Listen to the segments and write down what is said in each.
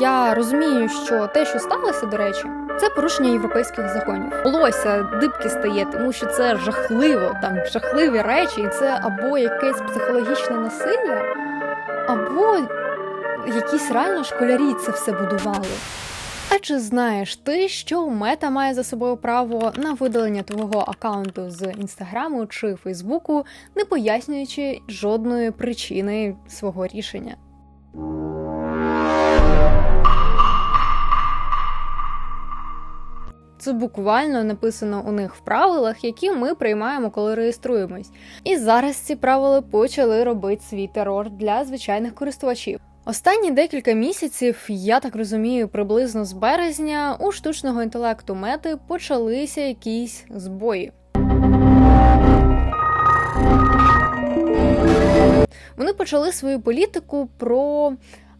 Я розумію, що те, що сталося, до речі, це порушення європейських законів. Волосся дибки стає, тому що це жахливо, там жахливі речі, і це або якесь психологічне насилля, або якісь реально школярі це все будували. А чи знаєш ти, що мета має за собою право на видалення твого аккаунту з інстаграму чи фейсбуку, не пояснюючи жодної причини свого рішення? Це буквально написано у них в правилах, які ми приймаємо, коли реєструємось. І зараз ці правила почали робити свій терор для звичайних користувачів. Останні декілька місяців, я так розумію, приблизно з березня у штучного інтелекту мети почалися якісь збої. Вони почали свою політику про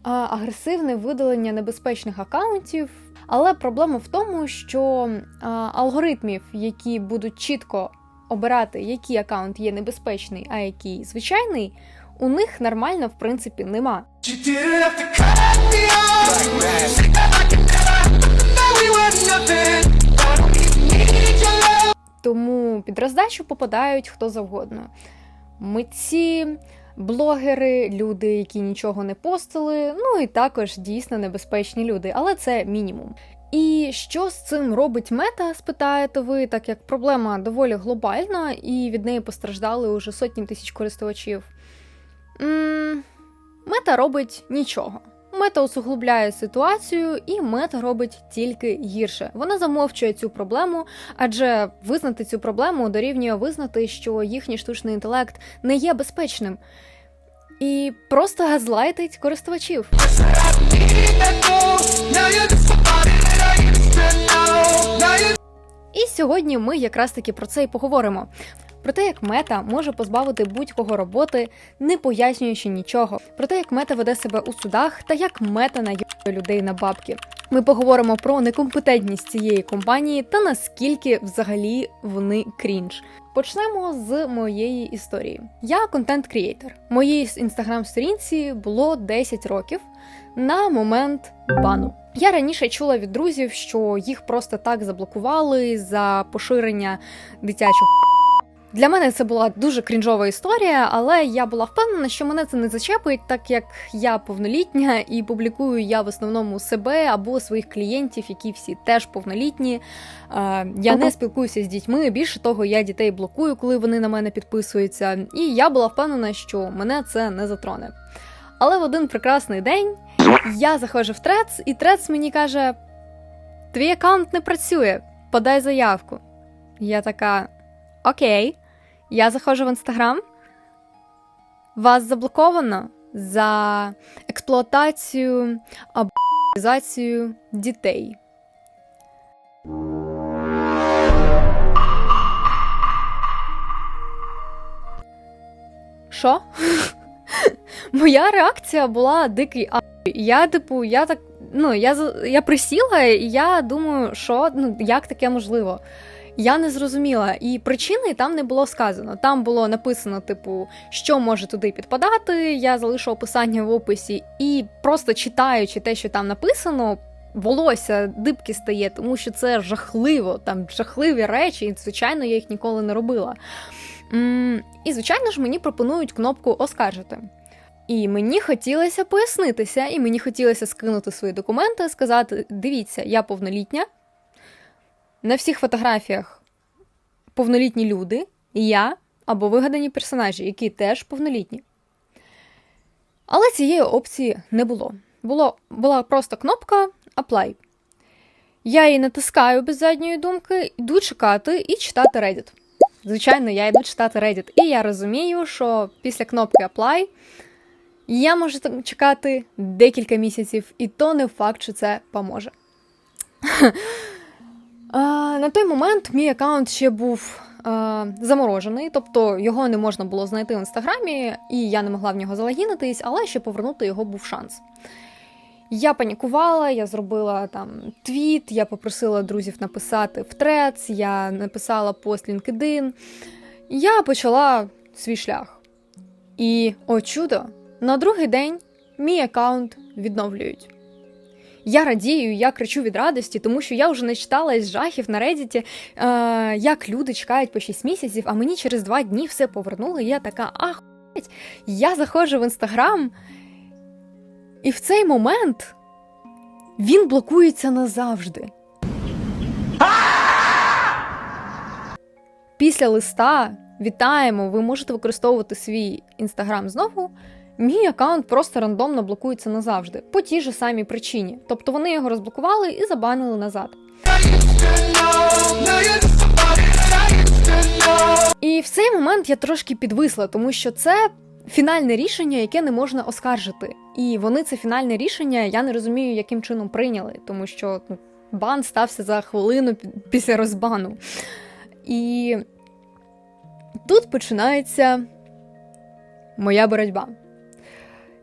а, агресивне видалення небезпечних акаунтів. Але проблема в тому, що а, алгоритмів, які будуть чітко обирати, який акаунт є небезпечний, а який звичайний, у них нормально в принципі нема. Тому під роздачу попадають хто завгодно. Митці, блогери, люди, які нічого не постили, ну і також дійсно небезпечні люди, але це мінімум. І що з цим робить мета, спитаєте ви, так як проблема доволі глобальна, і від неї постраждали уже сотні тисяч користувачів. м мета робить нічого. Мета усуглубляє ситуацію, і мета робить тільки гірше. Вона замовчує цю проблему, адже визнати цю проблему дорівнює визнати, що їхній штучний інтелект не є безпечним. І просто газлайтить користувачів. І сьогодні ми якраз таки про це і поговоримо. Про те, як мета може позбавити будь-кого роботи, не пояснюючи нічого, про те, як мета веде себе у судах та як мета найобує людей на бабки. Ми поговоримо про некомпетентність цієї компанії та наскільки взагалі вони крінж. Почнемо з моєї історії. Я контент-крієйтер. Моїй інстаграм-сторінці було 10 років на момент бану. Я раніше чула від друзів, що їх просто так заблокували за поширення дитячого. Для мене це була дуже крінжова історія, але я була впевнена, що мене це не зачепить, так як я повнолітня і публікую я в основному себе або своїх клієнтів, які всі теж повнолітні. Е, Я не спілкуюся з дітьми. Більше того, я дітей блокую, коли вони на мене підписуються. І я була впевнена, що мене це не затроне. Але в один прекрасний день я заходжу в трец, і трец мені каже: твій аккаунт не працює, подай заявку. Я така: Окей, я заходжу в інстаграм. Вас заблоковано за експлуатацію або дітей. Що? Моя реакція була дикий а. Я, типу, я так. Ну, я, я присіла, і я думаю, що ну, як таке можливо? Я не зрозуміла, і причини там не було сказано. Там було написано, типу, що може туди підпадати. Я залишу описання в описі, і просто читаючи те, що там написано, волосся дибки стає, тому що це жахливо, там жахливі речі, і звичайно, я їх ніколи не робила. І, звичайно ж, мені пропонують кнопку оскаржити. І мені хотілося пояснитися, і мені хотілося скинути свої документи, сказати: дивіться, я повнолітня. На всіх фотографіях повнолітні люди, я або вигадані персонажі, які теж повнолітні. Але цієї опції не було. було була просто кнопка Apply. Я її натискаю без задньої думки, йду чекати і читати Reddit. Звичайно, я йду читати Reddit. І я розумію, що після кнопки Apply я можу чекати декілька місяців, і то не факт, що це поможе. На той момент мій аккаунт ще був заморожений, тобто його не можна було знайти в інстаграмі, і я не могла в нього залогінитись, але ще повернути його був шанс. Я панікувала, я зробила там твіт, я попросила друзів написати в трец, я написала пост LinkedIn. Я почала свій шлях. І, о чудо, на другий день мій аккаунт відновлюють. Я радію, я кричу від радості, тому що я вже не читалась жахів на Reddit, е, як люди чекають по 6 місяців, а мені через 2 дні все повернули. Я така, ах, я заходжу в інстаграм, і в цей момент він блокується назавжди. Після листа вітаємо, ви можете використовувати свій інстаграм знову. Мій аккаунт просто рандомно блокується назавжди, по тій же самій причині. Тобто вони його розблокували і забанили назад. І в цей момент я трошки підвисла, тому що це фінальне рішення, яке не можна оскаржити. І вони це фінальне рішення, я не розумію, яким чином прийняли, тому що ну, бан стався за хвилину після розбану. І тут починається моя боротьба.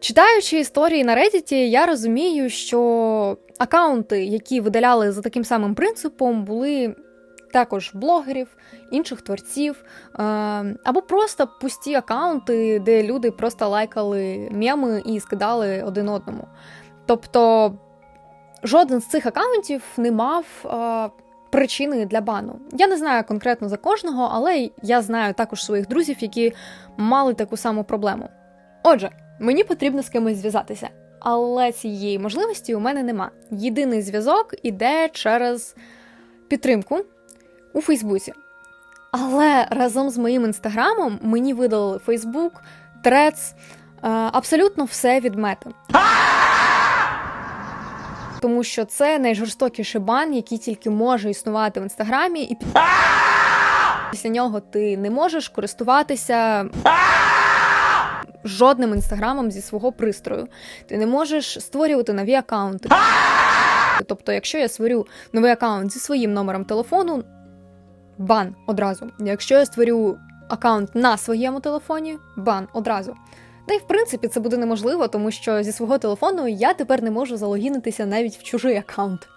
Читаючи історії на Reddit, я розумію, що акаунти, які видаляли за таким самим принципом, були також блогерів, інших творців, е, або просто пусті акаунти, де люди просто лайкали меми і скидали один одному. Тобто жоден з цих акаунтів не мав е, причини для бану. Я не знаю конкретно за кожного, але я знаю також своїх друзів, які мали таку саму проблему. Отже, мені потрібно з кимось зв'язатися. Але цієї можливості у мене нема. Єдиний зв'язок іде через підтримку у Фейсбуці. Але разом з моїм інстаграмом мені видалили Фейсбук, Трец, абсолютно все від мети. Тому що це найжорстокіший бан, який тільки може існувати в інстаграмі, і після нього ти не можеш користуватися жодним інстаграмом зі свого пристрою. Ти не можеш створювати нові акаунти. Тобто, якщо я створю новий акаунт зі своїм номером телефону, бан одразу. Якщо я створю акаунт на своєму телефоні, бан одразу. Та й в принципі це буде неможливо, тому що зі свого телефону я тепер не можу залогінитися навіть в чужий акаунт.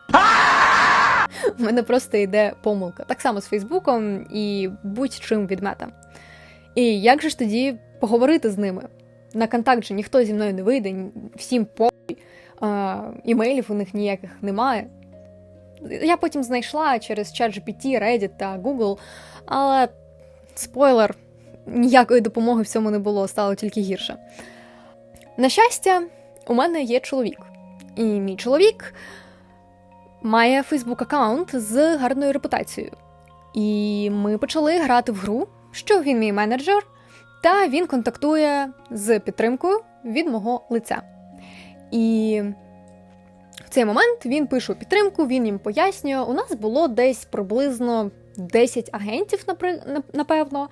У мене просто йде помилка. Так само з Фейсбуком і будь-чим від мета. І як же ж тоді поговорити з ними? На контакт же ніхто зі мною не вийде, всім по імейлів у них ніяких немає. Я потім знайшла через ChatGPT, Reddit та Google, але спойлер, ніякої допомоги в цьому не було, стало тільки гірше. На щастя, у мене є чоловік. І мій чоловік має Facebook аккаунт з гарною репутацією. І ми почали грати в гру, що він мій менеджер, та він контактує з підтримкою від мого лиця. І в цей момент він пише підтримку, він їм пояснює. У нас було десь приблизно 10 агентів, напевно.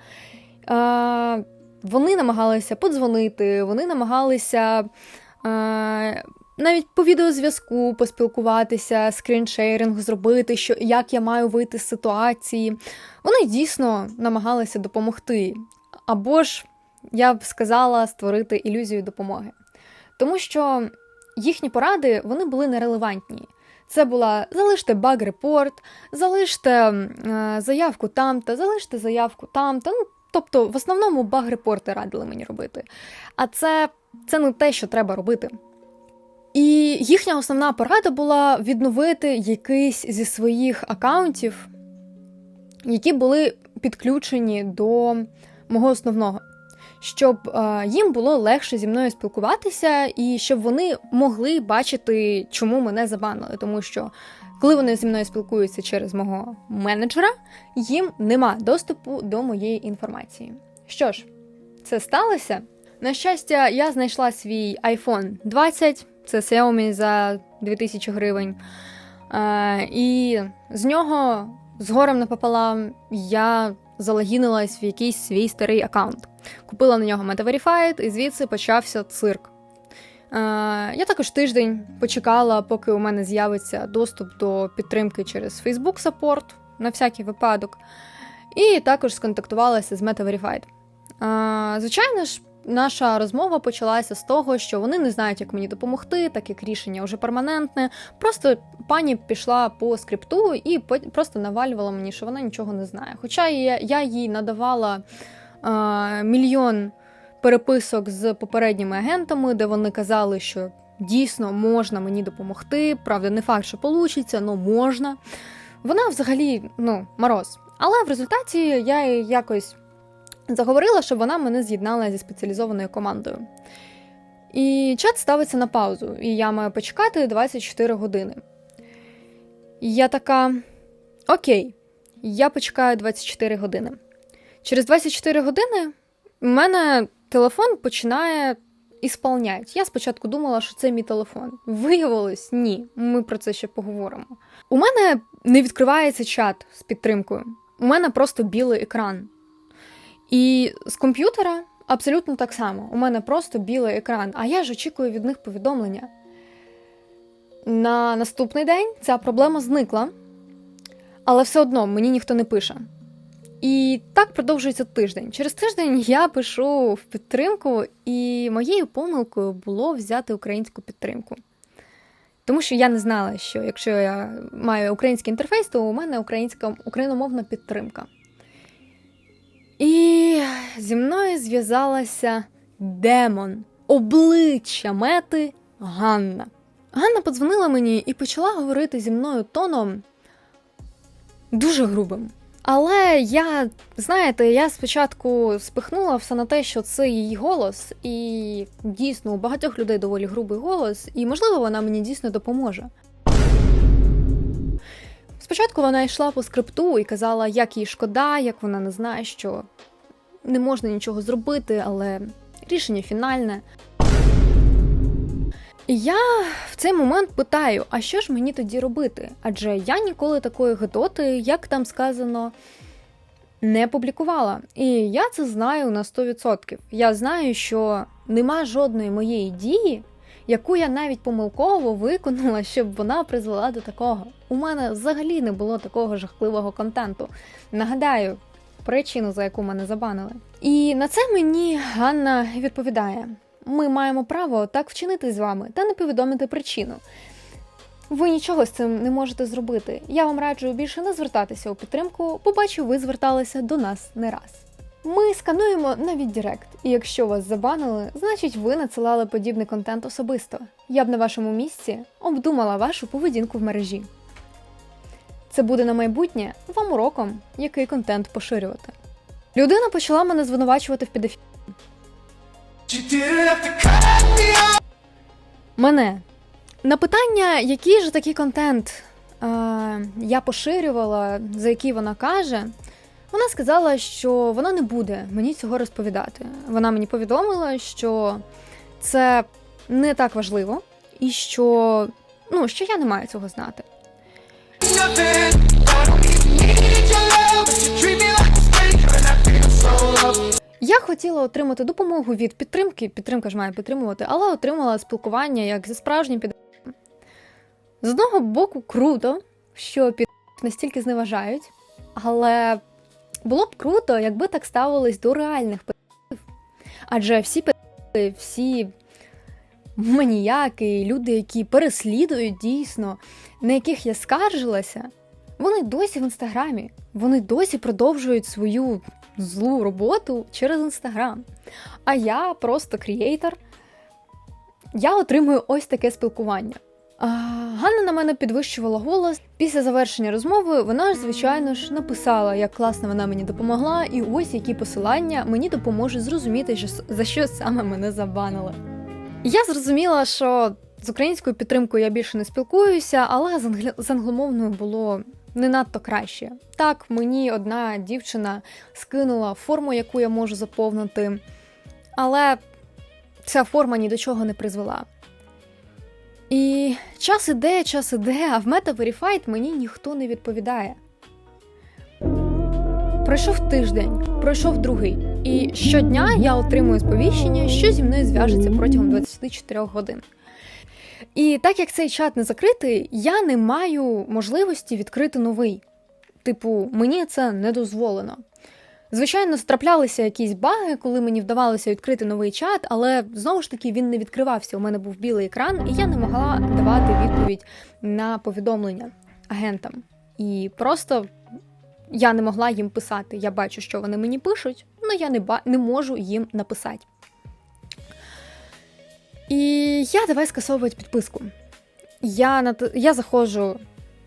Е, вони намагалися подзвонити, вони намагалися е, навіть по відеозв'язку поспілкуватися, скріншейринг зробити, що, як я маю вийти з ситуації. Вони дійсно намагалися допомогти. Або ж, я б сказала, створити ілюзію допомоги. Тому що їхні поради вони були нерелевантні. Це була залиште баг-репорт, залиште е, заявку там-то, залиште заявку там-то. Ну, тобто, в основному баг-репорти радили мені робити. А це, це не те, що треба робити. І їхня основна порада була відновити якийсь зі своїх акаунтів, які були підключені до мого основного щоб е, їм було легше зі мною спілкуватися, і щоб вони могли бачити, чому мене забанили. Тому що коли вони зі мною спілкуються через мого менеджера, їм нема доступу до моєї інформації. Що ж, це сталося. На щастя, я знайшла свій iPhone 20, це Xiaomi за 2000 гривень. Е, і з нього з горем напополам я залогінилась в якийсь свій старий аккаунт. Купила на нього MetaVerified, і звідси почався цирк. Е, я також тиждень почекала, поки у мене з'явиться доступ до підтримки через Facebook Support на всякий випадок. І також сконтактувалася з MetaVerified. Е, звичайно ж, наша розмова почалася з того, що вони не знають, як мені допомогти, так як рішення вже перманентне. Просто пані пішла по скрипту і просто навалювала мені, що вона нічого не знає. Хоча я, їй надавала е, мільйон переписок з попередніми агентами, де вони казали, що дійсно можна мені допомогти. Правда, не факт, що получиться, але можна. Вона взагалі, ну, мороз. Але в результаті я якось заговорила, щоб вона мене з'єднала зі спеціалізованою командою. І чат ставиться на паузу, і я маю почекати 24 години. Я така: Окей, я почекаю 24 години. Через 24 години у мене телефон починає ісполнять. Я спочатку думала, що це мій телефон. Виявилось, ні. Ми про це ще поговоримо. У мене не відкривається чат з підтримкою. У мене просто білий екран. І з комп'ютера абсолютно так само. У мене просто білий екран, а я ж очікую від них повідомлення. На наступний день ця проблема зникла, але все одно мені ніхто не пише. І так продовжується тиждень. Через тиждень я пишу в підтримку, і моєю помилкою було взяти українську підтримку. Тому що я не знала, що якщо я маю український інтерфейс, то у мене українська україномовна підтримка. І зі мною зв'язалася демон, обличчя мети Ганна. Ганна подзвонила мені і почала говорити зі мною тоном дуже грубим. Але я, знаєте, я спочатку спихнула все на те, що це її голос, і дійсно у багатьох людей доволі грубий голос, і можливо вона мені дійсно допоможе. Спочатку вона йшла по скрипту і казала, як їй шкода, як вона не знає, що не можна нічого зробити, але рішення фінальне. І я в цей момент питаю: а що ж мені тоді робити? Адже я ніколи такої гидоти, як там сказано, не публікувала. І я це знаю на 100%. Я знаю, що нема жодної моєї дії, яку я навіть помилково виконала, щоб вона призвела до такого. У мене взагалі не було такого жахливого контенту. Нагадаю, причину, за яку мене забанили. І на це мені Ганна відповідає: ми маємо право так вчинити з вами та не повідомити причину. Ви нічого з цим не можете зробити. Я вам раджу більше не звертатися у підтримку, бо бачу, ви зверталися до нас не раз. Ми скануємо навіть Директ, і якщо вас забанили, значить ви надсилали подібний контент особисто. Я б на вашому місці обдумала вашу поведінку в мережі. Це буде на майбутнє вам уроком, який контент поширювати. Людина почала мене звинувачувати в off. Мене на питання, який же такий контент е, я поширювала, за який вона каже, вона сказала, що вона не буде мені цього розповідати. Вона мені повідомила, що це не так важливо, і що, ну, що я не маю цього знати. Я хотіла отримати допомогу від підтримки, підтримка ж має підтримувати, але отримала спілкування як зі справжнім під. З одного боку, круто, що під настільки зневажають, але було б круто, якби так ставились до реальних під. Адже всі під, всі маніяки, люди, які переслідують дійсно, на яких я скаржилася, вони досі в інстаграмі, вони досі продовжують свою злу роботу через інстаграм. А я просто крієйтор. Я отримую ось таке спілкування. Ганна на мене підвищувала голос. Після завершення розмови вона ж, звичайно ж, написала, як класно вона мені допомогла, і ось які посилання мені допоможуть зрозуміти, за що саме мене забанили. Я зрозуміла, що з українською підтримкою я більше не спілкуюся, але з, англ... з англомовною було не надто краще. Так, мені одна дівчина скинула форму, яку я можу заповнити, але ця форма ні до чого не призвела. І час іде, час іде, а в Meta Verified мені ніхто не відповідає. Пройшов тиждень, пройшов другий, і щодня я отримую сповіщення, що зі мною зв'яжеться протягом 24 годин. І так як цей чат не закритий, я не маю можливості відкрити новий. Типу, мені це не дозволено. Звичайно, траплялися якісь баги, коли мені вдавалося відкрити новий чат, але знову ж таки він не відкривався. У мене був білий екран, і я не могла давати відповідь на повідомлення агентам. І просто я не могла їм писати. Я бачу, що вони мені пишуть, але я не, ба- не можу їм написати. І я давай скасовувати підписку. Я, нат... я заходжу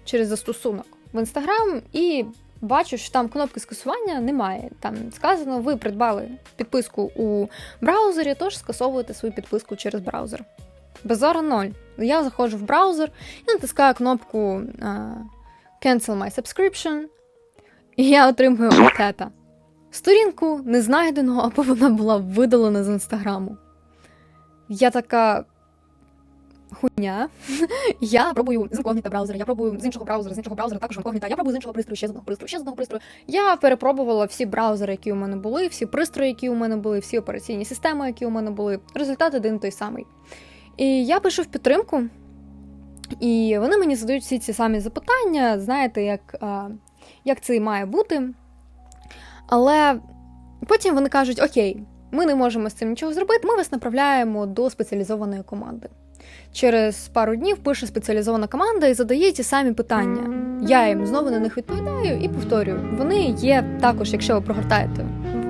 через застосунок в інстаграм і бачу, що там кнопки скасування немає. Там сказано, ви придбали підписку у браузері, тож скасовуєте свою підписку через браузер. Базара ноль. Я заходжу в браузер і натискаю кнопку а, Cancel my subscription, і я отримую отета. Сторінку не знайдено, або вона була видалена з інстаграму. Я така. Хуйня. Я пробую з інкогніта браузера, я пробую з іншого браузера, з іншого браузера, також інкогніта, я пробую з іншого пристрою, ще з одного пристрою, ще з одного пристрою. Я перепробувала всі браузери, які у мене були, всі пристрої, які у мене були, всі операційні системи, які у мене були. Результат один той самий. І я пишу в підтримку, і вони мені задають всі ці самі запитання, знаєте, як, як це і має бути. Але потім вони кажуть: Окей, ми не можемо з цим нічого зробити, ми вас направляємо до спеціалізованої команди. Через пару днів пише спеціалізована команда і задає ті самі питання. Я їм знову на них відповідаю і повторюю. Вони є також, якщо ви прогортаєте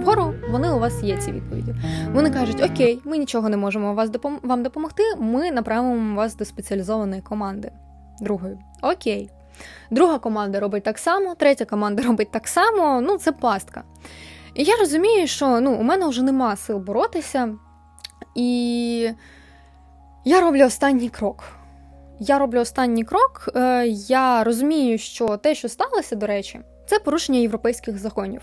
вгору, вони у вас є ці відповіді. Вони кажуть: Окей, ми нічого не можемо вас допом- вам допомогти. Ми направимо вас до спеціалізованої команди. Другої. Окей. Друга команда робить так само, третя команда робить так само. Ну, це пастка. І я розумію, що ну, у мене вже нема сил боротися. І я роблю останній крок. Я роблю останній крок. Е, я розумію, що те, що сталося, до речі, це порушення європейських законів.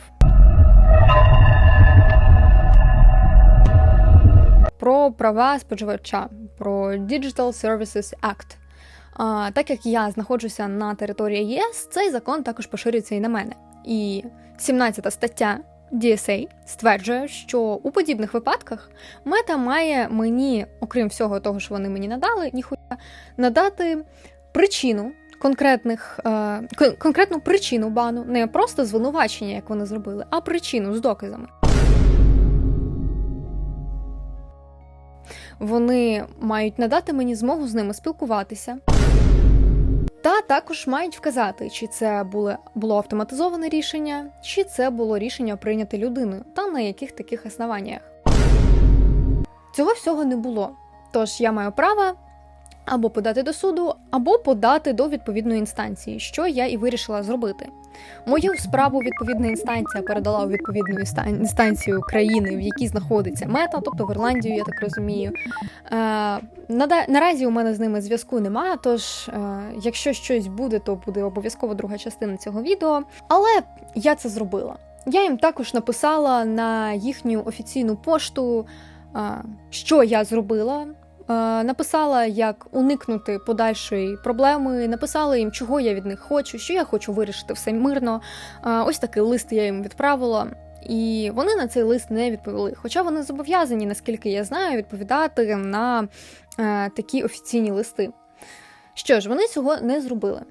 Про права споживача, про Digital Services Act. А, так як я знаходжуся на території ЄС, цей закон також поширюється і на мене. І 17 стаття DSA стверджує, що у подібних випадках мета має мені, окрім всього того, що вони мені надали, ніхуя, надати причину конкретних, е, конкретну причину бану, не просто звинувачення, як вони зробили, а причину з доказами. Вони мають надати мені змогу з ними спілкуватися. Та також мають вказати, чи це було, було автоматизоване рішення, чи це було рішення прийняте людиною, та на яких таких основаннях. Цього всього не було. Тож я маю право або подати до суду, або подати до відповідної інстанції, що я і вирішила зробити. Мою справу відповідна інстанція передала у відповідну інстанцію країни, в якій знаходиться мета, тобто в Ірландію, я так розумію. Е, наразі у мене з ними зв'язку немає, тож е, якщо щось буде, то буде обов'язково друга частина цього відео. Але я це зробила. Я їм також написала на їхню офіційну пошту, е, що я зробила. Е, Написала, як уникнути подальшої проблеми, написала їм, чого я від них хочу, що я хочу вирішити все мирно. Е, Ось такий лист я їм відправила. І вони на цей лист не відповіли. Хоча вони зобов'язані, наскільки я знаю, відповідати на е, такі офіційні листи. Що ж, вони цього не зробили.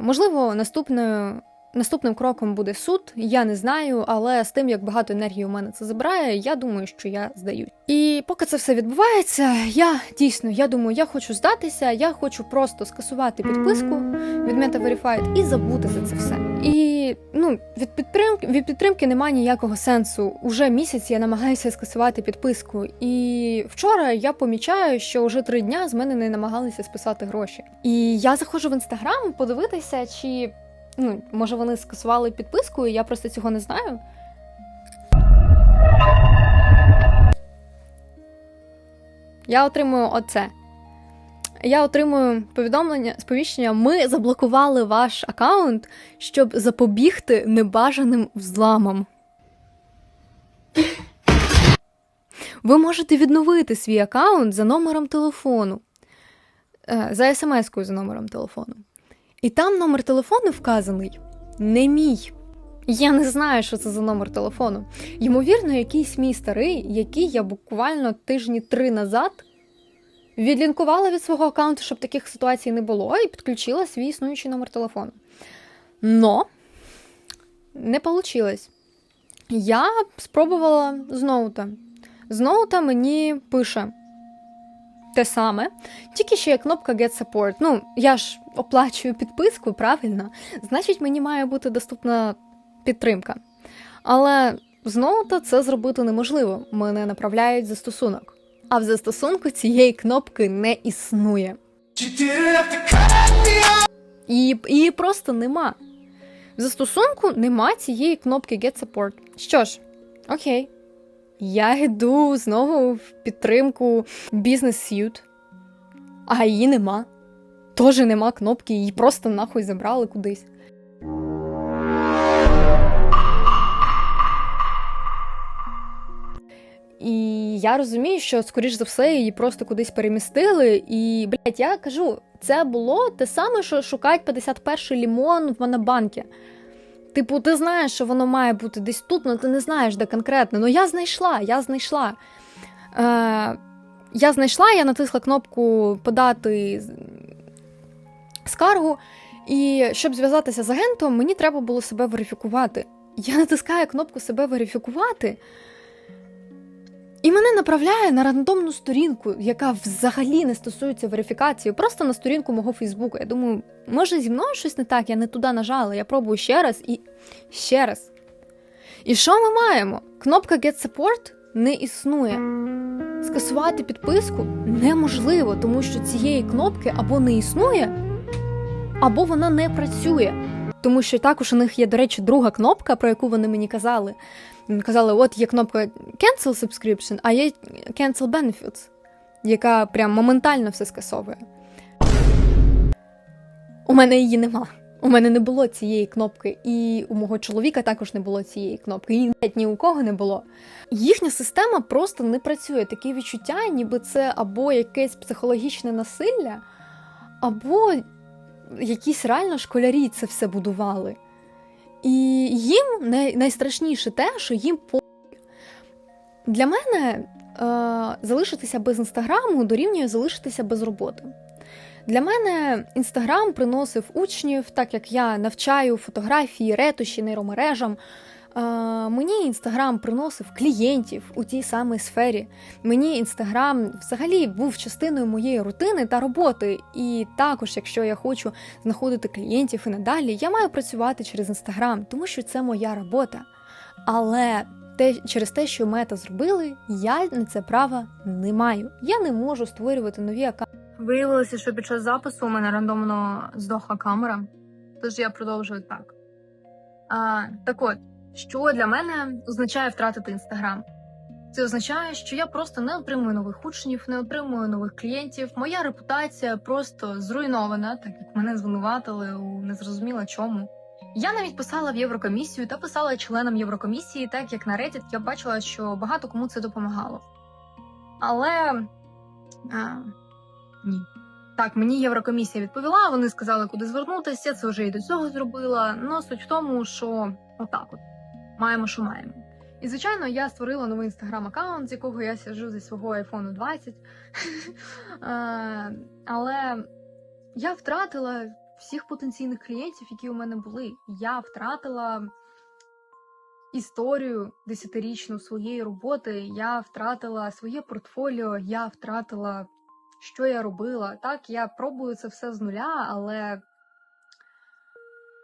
Можливо, наступною. Наступним кроком буде суд, я не знаю, але з тим, як багато енергії у мене це забирає, я думаю, що я здаю. І поки це все відбувається, я дійсно я думаю, я хочу здатися, я хочу просто скасувати підписку від Meta Verified і забути за це все. І ну від підтримки від підтримки немає ніякого сенсу. Уже місяць я намагаюся скасувати підписку. І вчора я помічаю, що вже три дня з мене не намагалися списати гроші. І я заходжу в інстаграм подивитися, чи ну може вони скасували підписку, і я просто цього не знаю. Я отримую оце. Я отримую повідомлення, сповіщення. Ми заблокували ваш аккаунт, щоб запобігти небажаним взламам. Ви можете відновити свій аккаунт за номером телефону, е, за смс-кою за номером телефону. І там номер телефону вказаний не мій. Я не знаю, що це за номер телефону. Ймовірно, якийсь мій старий, який я буквально тижні три назад відлінкувала від свого аккаунту, щоб таких ситуацій не було, і підключила свій існуючий номер телефону. Но не вийшло. Я спробувала з ноута. З ноута мені пише те саме, тільки ще є кнопка Get Support. Ну, я ж оплачую підписку, правильно? Значить, мені має бути доступна підтримка. Але з ноута це зробити неможливо. Мене направляють застосунок. А в застосунку цієї кнопки не існує. І її просто нема. В застосунку нема цієї кнопки Get Support. Що ж, окей. Я йду знову в підтримку Business Suite, а її нема. Тоже нема кнопки, її просто нахуй забрали кудись. І я розумію, що, скоріш за все, її просто кудись перемістили. І, блядь, я кажу, це було те саме, що шукати 51-й лімон в Монобанкі. Типу, ти знаєш, що воно має бути десь тут, але ти не знаєш, де конкретно. Ну я знайшла, я знайшла. Е, я знайшла, я натисла кнопку подати скаргу. І щоб зв'язатися з агентом, мені треба було себе верифікувати. Я натискаю кнопку себе верифікувати. І мене направляє на рандомну сторінку, яка взагалі не стосується верифікації, просто на сторінку мого Фейсбуку. Я думаю, може зі мною щось не так, я не туди нажала. Я пробую ще раз і ще раз. І що ми маємо? Кнопка Get Support не існує. Скасувати підписку неможливо, тому що цієї кнопки або не існує, або вона не працює. Тому що також у них є, до речі, друга кнопка, про яку вони мені казали. Казали, от є кнопка Cancel Subscription, а є Cancel Benefits, яка прям моментально все скасовує. У мене її нема. У мене не було цієї кнопки, і у мого чоловіка також не було цієї кнопки, і навіть ні у кого не було. Їхня система просто не працює. Таке відчуття, ніби це або якесь психологічне насилля, або якісь реально школярі це все будували. І їм най- найстрашніше те, що їм по. Для мене е, залишитися без інстаграму дорівнює залишитися без роботи. Для мене інстаграм приносив учнів, так як я навчаю фотографії, ретуші нейромережам. Мені інстаграм приносив клієнтів у тій самій сфері. Мені інстаграм взагалі був частиною моєї рутини та роботи. І також, якщо я хочу знаходити клієнтів і надалі, я маю працювати через інстаграм, тому що це моя робота. Але те, через те, що мета зробили, я на це права не маю. Я не можу створювати нові аккаунти. Виявилося, що під час запису у мене рандомно здохла камера, тож я продовжую так. А, так от, що для мене означає втратити інстаграм? Це означає, що я просто не отримую нових учнів, не отримую нових клієнтів. Моя репутація просто зруйнована, так як мене звинуватили у незрозуміло чому. Я навіть писала в Єврокомісію та писала членам Єврокомісії, так як на Reddit я бачила, що багато кому це допомагало. Але а, ні. Так, мені Єврокомісія відповіла, вони сказали, куди звернутися. Це вже і до цього зробила. Ну, суть в тому, що отак от маємо, що маємо. І звичайно, я створила новий інстаграм-аккаунт, з якого я сиджу зі свого iPhone 20. Е, Але я втратила всіх потенційних клієнтів, які у мене були. Я втратила історію десятирічну своєї роботи. Я втратила своє портфоліо, я втратила, що я робила. Так, я пробую це все з нуля, але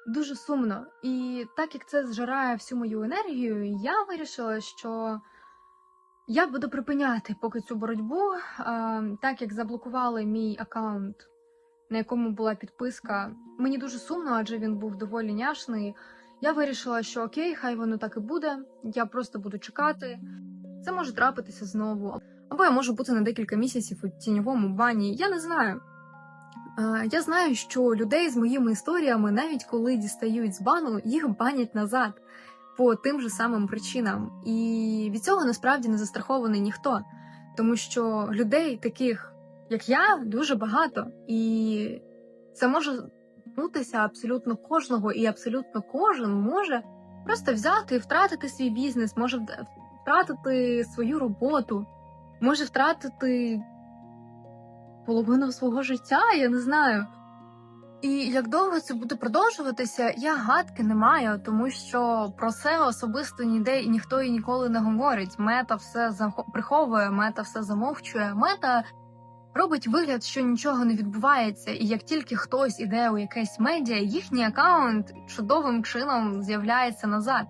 дуже сумно. І так як це зжирає всю мою енергію, я вирішила, що я буду припиняти поки цю боротьбу, так як заблокували мій аккаунт, на якому була підписка. Мені дуже сумно, адже він був доволі няшний. Я вирішила, що окей, хай воно так і буде. Я просто буду чекати. Це може трапитися знову. Або я можу бути на декілька місяців у тіньовому бані. Я не знаю. Я знаю, що людей з моїми історіями, навіть коли дістають з бану, їх банять назад по тим же самим причинам. І від цього насправді не застрахований ніхто, тому що людей, таких як я, дуже багато, і це може торкнутися абсолютно кожного, і абсолютно кожен може просто взяти і втратити свій бізнес, може втратити свою роботу, може втратити половину свого життя, я не знаю. І як довго це буде продовжуватися, я гадки не маю, тому що про це особисто ніде і ніхто і ніколи не говорить. Мета все приховує, мета все замовчує. Мета робить вигляд, що нічого не відбувається, і як тільки хтось іде у якесь медіа, їхній аккаунт чудовим чином з'являється назад.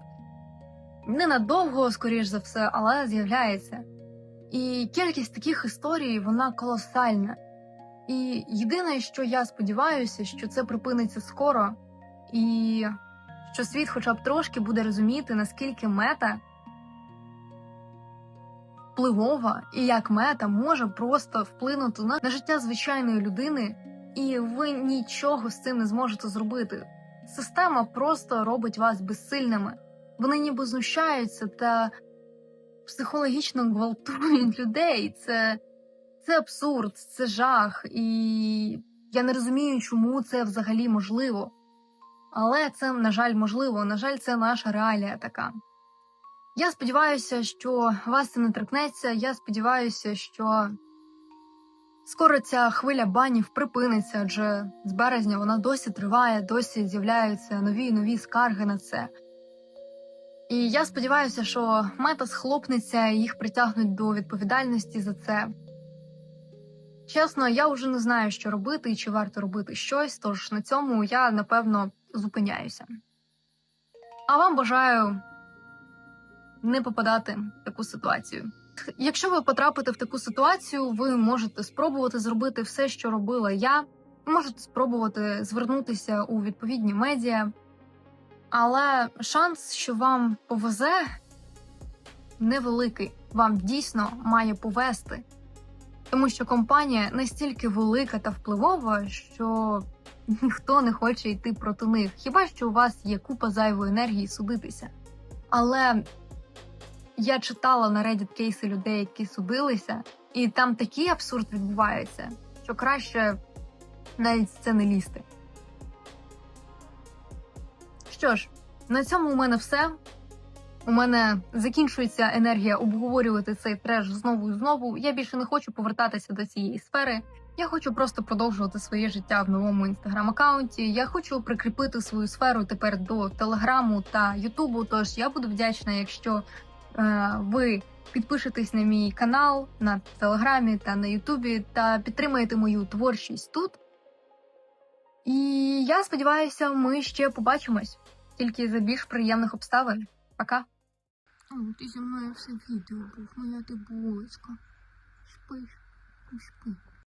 Ненадовго, скоріш за все, але з'являється. І кількість таких історій вона колосальна. І єдине, що я сподіваюся, що це припиниться скоро, і що світ хоча б трошки буде розуміти, наскільки мета впливова і як мета може просто вплинути на, на життя звичайної людини, і ви нічого з цим не зможете зробити. Система просто робить вас безсильними. Вони ніби знущаються та психологічно гвалтують людей. Це, це абсурд, це жах, і я не розумію, чому це взагалі можливо. Але це, на жаль, можливо. На жаль, це наша реалія така. Я сподіваюся, що вас це не торкнеться. Я сподіваюся, що скоро ця хвиля банів припиниться, адже з березня вона досі триває, досі з'являються нові і нові скарги на це. І я сподіваюся, що мета схлопнеться і їх притягнуть до відповідальності за це. Чесно, я вже не знаю, що робити і чи варто робити щось, тож на цьому я напевно зупиняюся. А вам бажаю не попадати в таку ситуацію. Якщо ви потрапите в таку ситуацію, ви можете спробувати зробити все, що робила я. Можете спробувати звернутися у відповідні медіа, але шанс, що вам повезе, невеликий. Вам дійсно має повести. Тому що компанія настільки велика та впливова, що ніхто не хоче йти проти них. Хіба що у вас є купа зайвої енергії судитися. Але я читала на Reddit кейси людей, які судилися, і там такий абсурд відбувається, що краще навіть це не лізти. Що ж, на цьому у мене все. У мене закінчується енергія обговорювати цей треш знову і знову. Я більше не хочу повертатися до цієї сфери. Я хочу просто продовжувати своє життя в новому інстаграм-аккаунті. Я хочу прикріпити свою сферу тепер до телеграму та ютубу. Тож я буду вдячна, якщо е, ви підпишетесь на мій канал на телеграмі та на ютубі та підтримаєте мою творчість тут. І я сподіваюся, ми ще побачимось тільки за більш приємних обставин. Пока. О, ти зі мною все відео був, моя ти булочка. Спиш, спи.